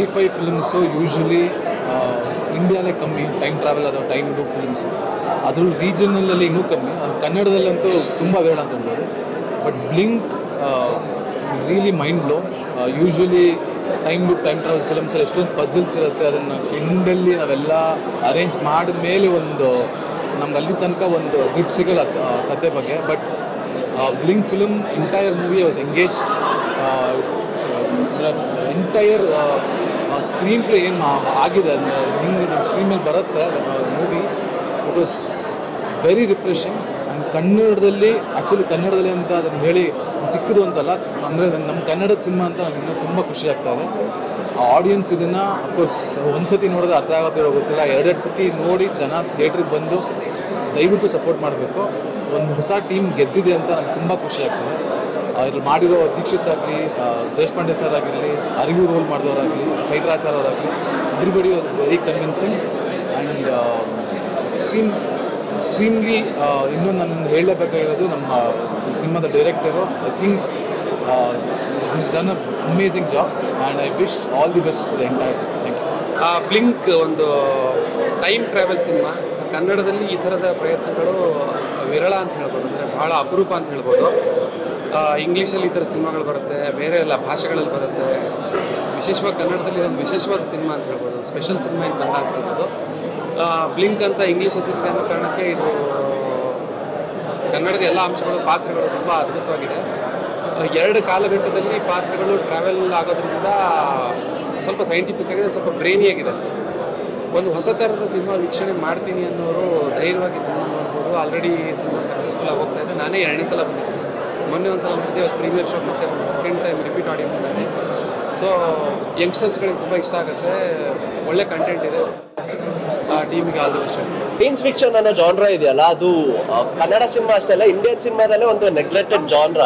Sci-fi films usually ಇಂಡಿಯಾನೇ ಕಮ್ಮಿ time travel ಅಥವಾ ಟೈಮ್ ಲೂಪ್ ಫಿಲ್ಮ್ಸು ಅದ್ರಲ್ಲಿ ರೀಜನಲ್ಲಲ್ಲಿ ಇನ್ನೂ ಕಮ್ಮಿ. ಅದು ಕನ್ನಡದಲ್ಲಂತೂ ತುಂಬ ಬೇಡ ಅಂತ ಹೇಳ್ಬೋದು but Blink really mind blow usually time loop time travel ಫಿಲ್ಮ್ಸಲ್ಲಿ ಎಷ್ಟೊಂದು ಪಝಲ್ಸ್ ಇರುತ್ತೆ, ಅದನ್ನು ಎಂಡಲ್ಲಿ ನಾವೆಲ್ಲ ಅರೇಂಜ್ ಮಾಡಿದ ಮೇಲೆ ಒಂದು ನಮ್ಗೆ ಅಲ್ಲಿ ತನಕ ಒಂದು ಗ್ರಿಪ್ ಸಿಗಲ್ಲ ಕತೆ ಬಗ್ಗೆ. But Blink film entire movie was engaged entire screen play ಏನು ಆಗಿದೆ ಅಂದರೆ ಹಿಂಗೆ ನಮ್ಮ ಸ್ಕ್ರೀನ್ ಮೇಲೆ ಬರುತ್ತೆ movie it was very refreshing and ಕನ್ನಡದಲ್ಲಿ ಆ್ಯಕ್ಚುಲಿ ಕನ್ನಡದಲ್ಲಿ ಅಂತ ಅದನ್ನು ಹೇಳಿ ಸಿಕ್ಕಿದು ಅಂತಲ್ಲ, ಅಂದರೆ ನಮ್ಮ ಕನ್ನಡದ ಸಿನಿಮಾ ಅಂತ ನನಗೆ ಇನ್ನೂ ತುಂಬ ಖುಷಿ ಆಗ್ತಾ ಇದೆ. ಆ ಆಡಿಯನ್ಸ್ ಇದನ್ನು ಅಫ್ಕೋರ್ಸ್ ಒಂದು ಸತಿ ನೋಡಿದ್ರೆ ಅರ್ಥ ಆಗುತ್ತಿರೋ ಗೊತ್ತಿಲ್ಲ, ಎರಡೆರಡು ಸತಿ ನೋಡಿ ಜನ ಥಿಯೇಟ್ರಿಗೆ ಬಂದು ದಯವಿಟ್ಟು ಸಪೋರ್ಟ್ ಮಾಡಬೇಕು. ಒಂದು ಹೊಸ ಟೀಮ್ ಗೆದ್ದಿದೆ ಅಂತ ನನಗೆ ತುಂಬ ಖುಷಿ ಆಗ್ತದೆ. ಇದ್ರಲ್ಲಿ ಮಾಡಿರೋ ದೀಕ್ಷಿತ್ ಆಗಲಿ ದೇಶಪಾಂಡೆ ಸರ್ ಆಗಿರಲಿ, ಅರಿವು ರೋಲ್ ಮಾಡಿದವರಾಗಲಿ ಚೈತ್ರಾಚಾರ್ ಅವರಾಗಲಿ everybody very convincing and extreme extremely ಇನ್ನೊಂದು ನಾನು ಹೇಳಬೇಕಾಗಿರೋದು ನಮ್ಮ ಸಿನಿಮಾದ director I think is done a amazing job and I wish all the best the entire thank you ಆ ಬ್ಲಿಂಕ್ ಒಂದು ಟೈಮ್ ಟ್ರಾವೆಲ್ ಸಿನಿಮಾ ಕನ್ನಡದಲ್ಲಿ ಈ ಥರದ ಪ್ರಯತ್ನಗಳು ವಿರಳ ಅಂತ ಹೇಳ್ಬೋದು, ಅಂದರೆ ಬಹಳ ಅಪರೂಪ ಅಂತ ಹೇಳ್ಬೋದು. ಇಂಗ್ಲೀಷಲ್ಲಿ ಈ ಥರ ಸಿನಿಮಾಗಳು ಬರುತ್ತೆ, ಬೇರೆ ಎಲ್ಲ ಭಾಷೆಗಳಲ್ಲಿ ಬರುತ್ತೆ. ವಿಶೇಷವಾಗಿ ಕನ್ನಡದಲ್ಲಿ ಒಂದು ವಿಶೇಷವಾದ ಸಿನಿಮಾ ಅಂತ ಹೇಳ್ಬೋದು ಸ್ಪೆಷಲ್ ಸಿನಿಮಾ ಇನ್ ಕನ್ನಡ ಅಂತ ಹೇಳ್ಬೋದು. ಬ್ಲಿಂಕ್ ಅಂತ ಇಂಗ್ಲೀಷ್ ಹೆಸರಿದೆ ಅನ್ನೋ ಕಾರಣಕ್ಕೆ ಇದು ಕನ್ನಡದ ಎಲ್ಲ ಅಂಶಗಳು, ಪಾತ್ರಗಳು ತುಂಬ ಅದ್ಭುತವಾಗಿದೆ. ಎರಡು ಕಾಲಘಟ್ಟದಲ್ಲಿ ಪಾತ್ರಗಳು ಟ್ರಾವೆಲ್ ಆಗೋದ್ರಿಂದ ಸ್ವಲ್ಪ ಸೈಂಟಿಫಿಕ್ ಆಗಿದೆ, ಸ್ವಲ್ಪ ಬ್ರೇನಿಯಾಗಿದೆ ಒಂದು ಹೊಸ ಥರದ ಸಿನಿಮಾ ವೀಕ್ಷಣೆ ಮಾಡ್ತೀನಿ ಅನ್ನೋರು ಧೈರ್ಯವಾಗಿ ಸಿನಿಮಾ ನೋಡ್ಬೋದು. ಆಲ್ರೆಡಿ ಸಿನಿಮಾ ಸಕ್ಸಸ್ಫುಲ್ ಆಗಿ ಹೋಗ್ತಾ ಇದೆ. ನಾನೇ ಎರಡನೇ ಸಲ ಬಂದಿದ್ದೀನಿ. ಮೊನ್ನೆ ಒಂದು ಸಲ ಮತ್ತೆ ಇವತ್ತು ಪ್ರೀಮಿಯರ್ ಶೋ ಮತ್ತೆ ಸೆಕೆಂಡ್ ಟೈಮ್ ರಿಪೀಟ್ ಆಡಿಯನ್ಸ್ನಲ್ಲಿ ಸೊ ಯಂಗ್ಸ್ಟರ್ಸ್ಗಳಿಗೆ ತುಂಬ ಇಷ್ಟ ಆಗುತ್ತೆ, ಒಳ್ಳೆ ಕಂಟೆಂಟ್ ಇದೆ. ಆ ಟೀಮಿಗೆ all the best science fiction ಅನ್ನೋ ಜಾನ್ರ ಇದೆಯಲ್ಲ, ಅದು ಕನ್ನಡ ಸಿನಿಮಾ ಅಷ್ಟೇ ಅಲ್ಲ ಇಂಡಿಯನ್ ಸಿನಿಮಾದಲ್ಲೇ ಒಂದು ನೆಗ್ಲೆಕ್ಟೆಡ್ ಜಾನ್ರ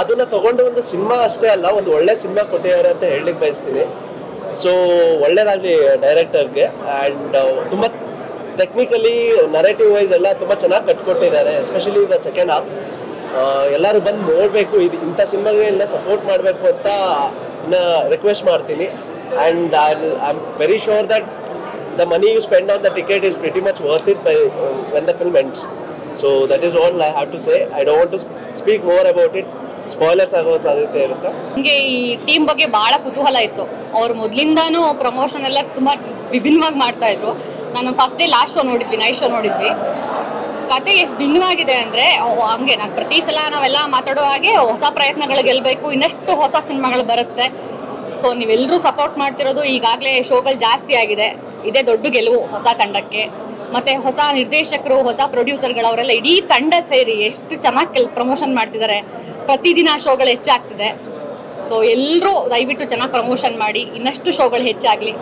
ಅದನ್ನ ತಗೊಂಡು ಒಂದು ಸಿನಿಮಾ ಅಷ್ಟೇ ಅಲ್ಲ, ಒಂದು ಒಳ್ಳೆ ಸಿನಿಮಾ ಕೊಟ್ಟಿದ್ದಾರೆ ಅಂತ ಹೇಳಲಿಕ್ಕೆ ಬಯಸ್ತೀನಿ. ಸೊ ಒಳ್ಳೇದಾಗಲಿ ಡೈರೆಕ್ಟರ್ಗೆ ಆ್ಯಂಡ್ ತುಂಬ ಟೆಕ್ನಿಕಲಿ ನರೇಟಿವ್ ವೈಸ್ ಎಲ್ಲ ತುಂಬ ಚೆನ್ನಾಗಿ ಕಟ್ಕೊಟ್ಟಿದ್ದಾರೆ ಎಸ್ಪೆಷಲಿ ದ ಸೆಕೆಂಡ್ ಹಾಫ್ ಎಲ್ಲರೂ ಬಂದು ನೋಡಬೇಕು, ಇದು ಇಂಥ ಸಿನಿಮಾಗೆ ಇನ್ನ ಸಪೋರ್ಟ್ ಮಾಡಬೇಕು ಅಂತ ರಿಕ್ವೆಸ್ಟ್ ಮಾಡ್ತೀನಿ. And I am very sure that the money you spend on the ticket is pretty much worth it by when the film ends so that is all I have to say I don't want to more about it. Spoilers ಆಗೋ ಸಾಧ್ಯತೆ ಇರುತ್ತೆ? ನನಗೆ ಈ team ಬಗ್ಗೆ ಭಾಳ ಕುತೂಹಲ ಇತ್ತು. ಅವ್ರು ಮೊದಲಿಂದಾನು ಪ್ರಮೋಷನ್ ಎಲ್ಲ ತುಂಬಾ ವಿಭಿನ್ನವಾಗಿ ಮಾಡ್ತಾ ಇದ್ರು. ನಾನು ಫಸ್ಟ್ ಡೇ ಲಾಸ್ಟ್ ಶೋ ನೋಡಿದ್ವಿ ನೈಟ್ ಶೋ ನೋಡಿದ್ವಿ. ಕತೆ ಎಷ್ಟು ಭಿನ್ನವಾಗಿದೆ ಅಂದ್ರೆ ಹಂಗೆ ನಾನು ಪ್ರತಿ ಸಲ ನಾವೆಲ್ಲ ಮಾತಾಡೋ ಹಾಗೆ ಹೊಸ ಪ್ರಯತ್ನಗಳು ಗೆಲ್ಲಬೇಕು ಇನ್ನಷ್ಟು ಹೊಸ ಸಿನಿಮಾಗಳು ಬರುತ್ತೆ. ಸೊ ನೀವೆಲ್ಲರೂ ಸಪೋರ್ಟ್ ಮಾಡ್ತಿರೋದು ಈಗಾಗಲೇ ಶೋಗಳು ಜಾಸ್ತಿ ಆಗಿದೆ. ಇದೇ ದೊಡ್ಡ ಗೆಲುವು ಹೊಸ ತಂಡಕ್ಕೆ. ಮತ್ತೆ ಹೊಸ ನಿರ್ದೇಶಕರು, ಹೊಸ ಪ್ರೊಡ್ಯೂಸರ್ಗಳು ಅವರೆಲ್ಲ ಇಡೀ ತಂಡ ಸೇರಿ ಎಷ್ಟು ಚೆನ್ನಾಗಿ ಪ್ರಮೋಷನ್ ಮಾಡ್ತಿದ್ದಾರೆ ಪ್ರತಿದಿನ ಶೋಗಳು ಹೆಚ್ಚಾಗ್ತಿದೆ. ಸೊ ಎಲ್ಲರೂ ದಯವಿಟ್ಟು ಚೆನ್ನಾಗಿ ಪ್ರಮೋಷನ್ ಮಾಡಿ ಇನ್ನಷ್ಟು ಶೋಗಳು ಹೆಚ್ಚಾಗಲಿ.